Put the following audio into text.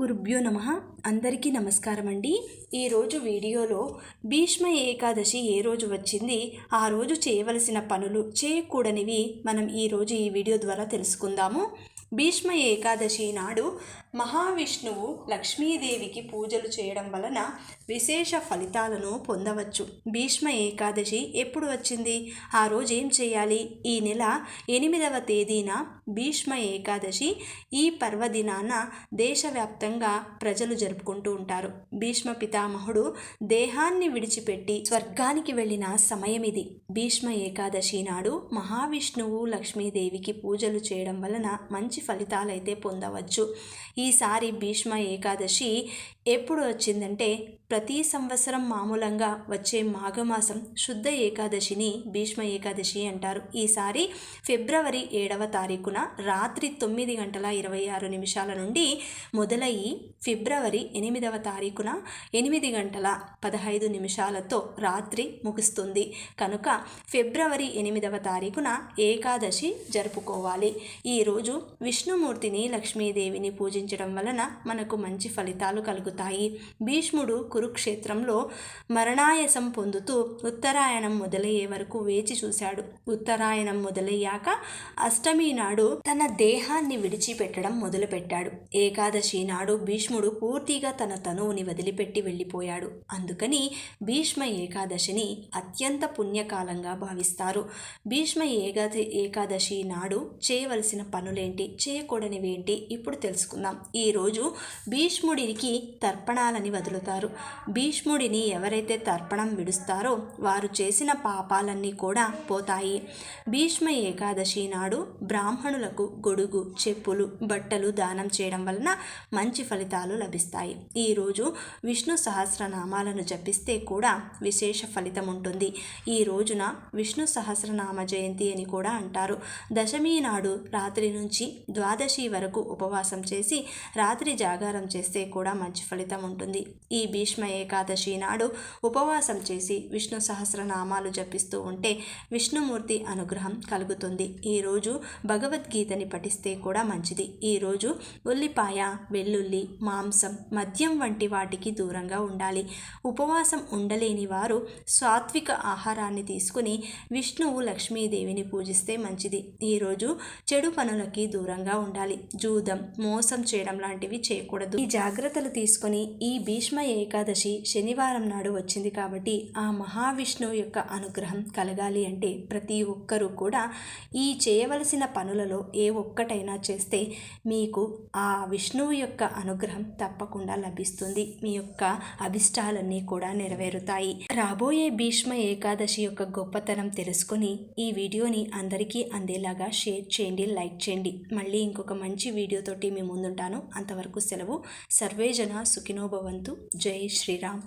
గురుభ్యో నమ. అందరికీ నమస్కారం అండి ఈరోజు వీడియోలో భీష్మ ఏకాదశి ఏ రోజు వచ్చింది ఆ రోజు చేయవలసిన పనులు చేయకూడనివి మనం ఈరోజు ఈ వీడియో ద్వారా తెలుసుకుందాము. భీష్మ ఏకాదశి నాడు మహావిష్ణువు లక్ష్మీదేవికి పూజలు చేయడం వలన విశేష ఫలితాలను పొందవచ్చు. భీష్మ ఏకాదశి ఎప్పుడు వచ్చింది? ఆ రోజు ఏం చేయాలి? ఈ నెల ఎనిమిదవ తేదీన భీష్మ ఏకాదశి ఈ పర్వదినాన దేశవ్యాప్తంగా ప్రజలు జరుపుకుంటూ ఉంటారు. భీష్మ పితామహుడు దేహాన్ని విడిచిపెట్టి స్వర్గానికి వెళ్ళిన సమయం ఇది. భీష్మ ఏకాదశి నాడు మహావిష్ణువు లక్ష్మీదేవికి పూజలు చేయడం వలన మంచి ఫలితాలైతే పొందవచ్చు. ఈసారి భీష్మ ఏకాదశి ఎప్పుడు వచ్చిందంటే ప్రతి సంవత్సరం మామూలంగా వచ్చే మాఘమాసం శుద్ధ ఏకాదశిని భీష్మ ఏకాదశి అంటారు. ఈసారి ఫిబ్రవరి ఏడవ తారీఖున రాత్రి తొమ్మిది గంటల ఇరవై ఆరు నిమిషాల నుండి మొదలయ్యి ఫిబ్రవరి ఎనిమిదవ తారీఖున ఎనిమిది గంటల పదహైదు నిమిషాలతో రాత్రి ముగుస్తుంది. కనుక ఫిబ్రవరి ఎనిమిదవ తారీఖున ఏకాదశి జరుపుకోవాలి. ఈరోజు విష్ణుమూర్తిని లక్ష్మీదేవిని పూజించడం వలన మనకు మంచి ఫలితాలు కలుగుతాయి. భీష్ముడు కురుక్షేత్రంలో మరణాయసం పొందుతూ ఉత్తరాయణం మొదలయ్యే వరకు వేచి చూశాడు. ఉత్తరాయణం మొదలయ్యాక అష్టమి నాడు తన దేహాన్ని విడిచిపెట్టడం మొదలుపెట్టాడు. ఏకాదశి నాడు భీష్ముడు పూర్తిగా తన తనువుని వదిలిపెట్టి వెళ్ళిపోయాడు. అందుకని భీష్మ ఏకాదశిని అత్యంత పుణ్యకాలంగా భావిస్తారు. భీష్మ ఏకాది ఏకాదశి నాడు చేయవలసిన పనులేంటి? చేయకూడనివేంటి ఇప్పుడు తెలుసుకుందాం. ఈరోజు భీష్ముడికి తర్పణాలని వదులుతారు. భీష్ముడిని ఎవరైతే తర్పణం విడుస్తారో వారు చేసిన పాపాలన్నీ కూడా పోతాయి. భీష్మ ఏకాదశి నాడు బ్రాహ్మణులకు గొడుగు చెప్పులు బట్టలు దానం చేయడం వలన మంచి ఫలితాలు లభిస్తాయి. ఈరోజు విష్ణు సహస్రనామాలను జపిస్తే కూడా విశేష ఫలితం ఉంటుంది. ఈ రోజున విష్ణు సహస్రనామ జయంతి అని కూడా అంటారు. దశమి నాడు రాత్రి నుంచి ద్వాదశి వరకు ఉపవాసం చేసి రాత్రి జాగారం చేస్తే కూడా మంచి ఫలితం ఉంటుంది. ఈ భీష్మ ఏకాదశి నాడు ఉపవాసం చేసి విష్ణు సహస్రనామాలు జపిస్తూ ఉంటే విష్ణుమూర్తి అనుగ్రహం కలుగుతుంది. ఈరోజు భగవద్గీతని పఠిస్తే కూడా మంచిది. ఈరోజు ఉల్లిపాయ వెల్లుల్లి మాంసం మద్యం వంటి వాటికి దూరంగా ఉండాలి. ఉపవాసం ఉండలేని వారు సాత్విక ఆహారాన్ని తీసుకుని విష్ణువు లక్ష్మీదేవిని పూజిస్తే మంచిది. ఈరోజు చెడు పనులకి దూరంగా ఉండాలి. జూదం మోసం చేయడం లాంటివి చేయకూడదు. ఈ జాగ్రత్తలు తీసుకొని ఈ భీష్మ ఏకాదశి శనివారం నాడు వచ్చింది కాబట్టి ఆ మహావిష్ణువు యొక్క అనుగ్రహం కలగాలి అంటే ప్రతి ఒక్కరూ కూడా ఈ చేయవలసిన పనులలో ఏ ఒక్కటైనా చేస్తే మీకు ఆ విష్ణువు యొక్క అనుగ్రహం తప్పకుండా లభిస్తుంది. మీ యొక్క అభిష్టాలన్నీ కూడా నెరవేరుతాయి. రాబోయే భీష్మ ఏకాదశి యొక్క గొప్పతనం తెలుసుకొని ఈ వీడియోని అందరికీ అందేలాగా షేర్ చేయండి లైక్ చేయండి. మళ్ళీ ఇంకొక మంచి వీడియోతోటి మీ ముందుంటాను. అంతవరకు సెలవు. సర్వేజన సుఖినోభవంతు జై శ్రీరామ్.